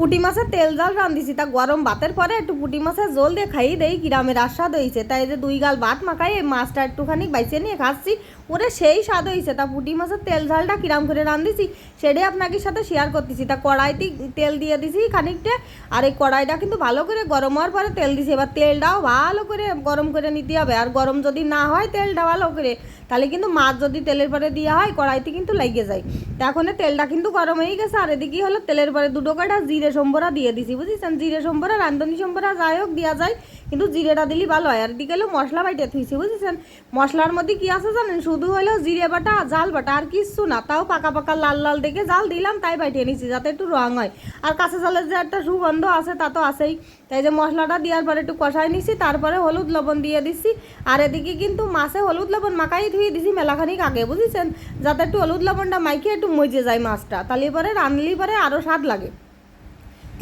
পুটি মাছের তেল জাল রান্ধিছি, তা গরম ভাতের পরে একটু পুটি মাছের জল দিয়ে খাইয়ে দেই, গ্রামের আস্বাদ হয়েছে তাই যে দুই গাল ভাত মাখাই, এই মাছটা একটুখানি বাইছে নিয়ে খাচ্ছি, ওরে সেই স্বাদ হয়েছে তা পুটি মাছের তেল ঝালটা কিরাম করে রান্ধিছি, সেটাই আপনাকে সাথে শেয়ার করতেছি। তা কড়াইতে তেল দিয়ে দিছি খানিকটা, আর এই কড়াইটা কিন্তু ভালো করে গরম হওয়ার পরে তেল দিছি। এবার তেলটাও ভালো করে গরম করে নিতে হবে, আর গরম যদি না হয় তেলটা ভালো করে, তাহলে কিন্তু মাছ যদি তেলের পরে দেওয়া হয়, কড়াইতে কিন্তু লেগে যায়। তা এখন তেলটা কিন্তু গরম হয়ে গেছে, আর এদিকে হলো তেলের পরে দুটো কটা জিরে সম্বরা দিয়ে দিছি, বুঝেছেন? জিরে সম্বরা, রান্ধনি সম্বরা, যাই হোক দেওয়া যায়। কিন্তু জিরেটা দিলে ভালো হয়। আর দিকে হলো মশলা বাইটে থুইছি, বুঝেছেন? মশলার মধ্যে কি আছে জানেন? শুধু হলো জিরে বাটা জাল বাটা, আর কিচ্ছু না। তাও পাকা পাকা লাল লাল দেখে জাল দিলাম, তাই বাইটে নিছি, যাতে একটু রং হয়। আর কাঁচা জালের যে একটা সুগন্ধ আছে, তা তো আছেই। তাই যে মশলাটা দেওয়ার পরে একটু কষাই নিছি, তারপরে হলুদ লবণ দিয়ে দিছি। আর এদিকে কিন্তু মাছে হলুদ লবণ মাখাই ধুয়ে দিছি মেলাখানিক আগে, বুঝেছেন? যাতে একটু হলুদ লবণটা মাইকে একটু মজে যায় মাছটা। তাহলে পরে রানলি পরে আরও স্বাদ লাগে।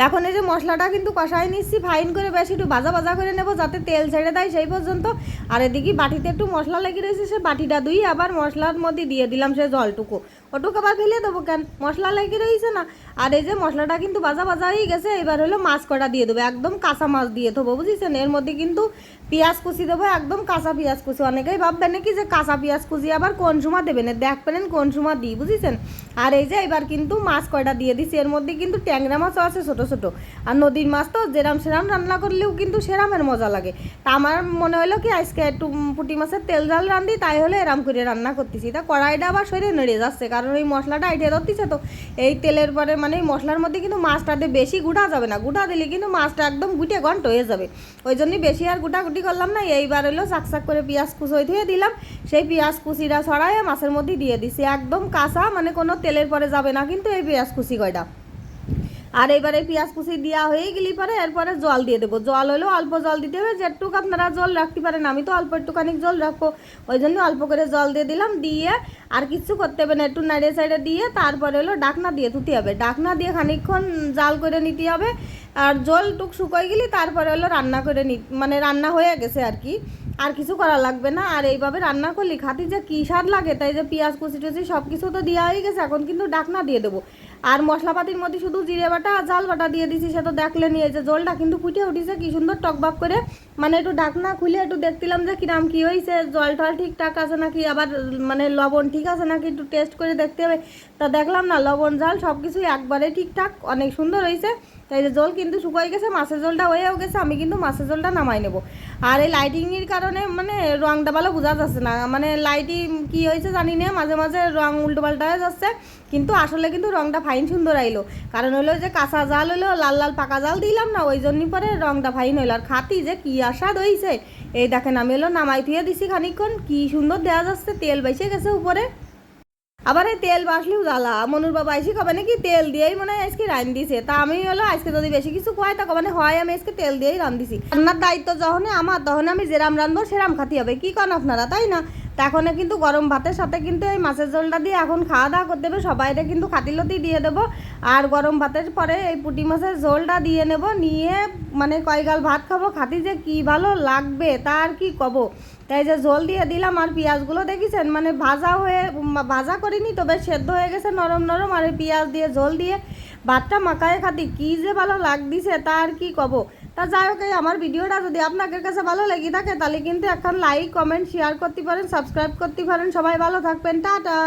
এখন এই যে মশলাটা কিন্তু কষাই নিচ্ছি ফাইন করে বেশি একটু বাজা ভাজা করে নেব যাতে তেল ছেড়ে দেয় সেই পর্যন্ত। আর এদিকে বাটিতে একটু মশলা লেগে রয়েছে, সে বাটিটা দুই আবার মশলার মধ্যে দিয়ে দিলাম সে জলটুকু। ওটুকু আবার ফেলে দেবো কেন? মশলা লেগে রয়েছে না? আর এই যে মশলাটা কিন্তু বাজা ভাজা হয়ে গেছে, এবার হলো মাছ কটা দিয়ে দেবো, একদম কাঁচা মাছ দিয়ে দেবো, বুঝেছেন? এর মধ্যে কিন্তু পেঁয়াজ কুচি দেবো, একদম কাঁচা পেঁয়াজ কুচি। অনেকেই ভাববেন নাকি যে কাঁচা পেঁয়াজ কুচি আবার কোন সময় দেবেন দেখবেন কোন সময় দিই, বুঝেছেন? আর এই যে এবার কিন্তু মাছ কয়টা দিয়ে দিছি, এর মধ্যে কিন্তু ট্যাংরা মাছও আছে ছোট ছোট। আর নদীর মাছ তো যেরাম সেরাম রান্না করলেও কিন্তু সেরামের মজা লাগে। তা আমার মনে হলো কি, আজকে একটু পুঁটি মাছের তেল জাল রান্ধি, তাই হলে এরাম করে রান্না করতেছি। তা কড়াইটা আবার শরীরে নেড়ে যাচ্ছে, কারণ এই মশলাটা আইটে ধরতেছে তো। এই তেলের পরে মানে এই মশলার মধ্যে কিন্তু মাছটাতে বেশি গুঁড়া যাবে না। গুঁটা দিলে কিন্তু মাছটা একদম গুটে ঘন্ট হয়ে যাবে। ওই জন্যই বেশি আর গুটাগুটি করলাম না। এইবার হলো চাক চাক করে পেঁয়াজ কুচোই ধুয়ে দিলাম। সেই পেঁয়াজ কুচিটা ছড়ায় মাছের মধ্যে দিয়ে দিছি। একদম কাঁচা মানে কোনো তেলের পরে যাবে না কিন্তু এই পেঁয়াজ কুচি কয়টা। আর এবারে পেঁয়াজ কুচি দেওয়া হয়ে গেলি পরে, এরপরে জল দিয়ে দেবো। জল হলেও অল্প জল দিতে হবে, যেটুকু আপনারা জল রাখতে পারেন, আমি তো অল্প একটুখানি জল রাখব। ওই জন্য অল্প করে জল দিয়ে দিলাম, দিয়ে আর কিছু করতে হবে না, একটু নাড়িয়ে সাইডে দিয়ে তারপরে হলো ডাকনা দিয়ে ধুতে হবে। ডাকনা দিয়ে খানিকক্ষণ জাল করে নিতে হবে, আর জল টুক শুকোয় গেলি, তারপরে হলো রান্না করে নি মানে রান্না হয়ে গেছে আর কি। আর কিছু করা লাগবে না। আর এইভাবে রান্না করলি, খাতি যে কী স্বাদ লাগে, তাই যে পেঁয়াজ, কুচি টুচি সব কিছু তো দেওয়া হয়ে গেছে, এখন কিন্তু ডাকনা দিয়ে দেবো। আর মশলাপাতির মধ্যে শুধু জিরে বাটা আর জাল বাটা দিয়ে দিছি, সে তো দেখলে নিয়ে যে জলটা কিন্তু ফুটে উঠেছে, কি সুন্দর টকবাক করে। মানে একটু ডাকনা খুলে একটু দেখছিলাম যে কিরাম কী হয়েছে, জল টল ঠিকঠাক আছে নাকি, আবার মানে লবণ ঠিক আছে নাকি একটু টেস্ট করে দেখতে হবে। তা দেখলাম না, লবণ জাল সব কিছুই একবারে ঠিকঠাক, অনেক সুন্দর হয়েছে। তাই যে জল কিন্তু শুকাই গেছে, মাছের জলটা হয়েও গেছে, আমি কিন্তু মাছের জলটা নামাই নেব। আর এই লাইটিংয়ের কারণে মানে রংটা ভালো বোঝা যাচ্ছে না। মানে লাইটি কি হয়েছে জানি না, মাঝে মাঝে রং উল্টো পাল্টা হয়ে যাচ্ছে, কিন্তু আসলে কিন্তু রংটা ফাইন সুন্দর আইলো। কারণ হলো যে কাঁচা জাল হলো লাল লাল পাকা জাল দিলাম না, ওই জন্যই পরে রংটা ফাইন হইল। আর খাতি যে কি আসাদ হয়েছে এই দেখেন আমি হলো নামাই থুয়ে দিছি খানিক্ষণ কি সুন্দর দেওয়া যাচ্ছে, তেল বেসে গেছে উপরে। আবার এই তেল বাসলেও জ্বালা। মনুর বাবা এসে কবে নাকি তেল দিয়েই মনে হয় আজকে রান দিছে। তা আমি হলো আজকে যদি বেশি কিছু খুয়াই, তা কবে হয় আমি আজকে তেল দিয়েই রান দিছি। রান্নার দায়িত্ব যখন আমার তখন আমি যেরাম রানবো সেরাম খাতি হবে। কি কন আপনারা, তাই না? তা এখন কিন্তু গরম ভাতের সাথে কিন্তু এই মাছের ঝোলটা দিয়ে এখন খাওয়া দাওয়া করতে হবে। সবাইকে কিন্তু খাতিলতি দিয়ে দেবো। আর গরম ভাতের পরে এই পুঁটি মাছের ঝোলটা দিয়ে নেব। নিয়ে মানে কয়গাল ভাত খাব, খাতি যে কি ভালো লাগবে তার কি কব। তাই যে ঝোল দিয়ে দিলাম আর পেঁয়াজগুলো দেখেছেন? মানে ভাজা হয়ে ভাজা করিনি, তবে সেদ্ধ হয়ে গেছে নরম নরম। আর এই পেঁয়াজ দিয়ে ঝোল দিয়ে ভাতটা মাখায় খাতি কি যে ভালো লাগদিছে তার কি কব। তা যাই হোক, এই আমার ভিডিওটা যদি আপনাদের কাছে ভালো লেগে থাকে, তাহলে কিন্তু এখন লাইক কমেন্ট শেয়ার করতে পারেন সাবস্ক্রাইব করতে পারেন। সবাই ভালো থাকবেন। টাটা!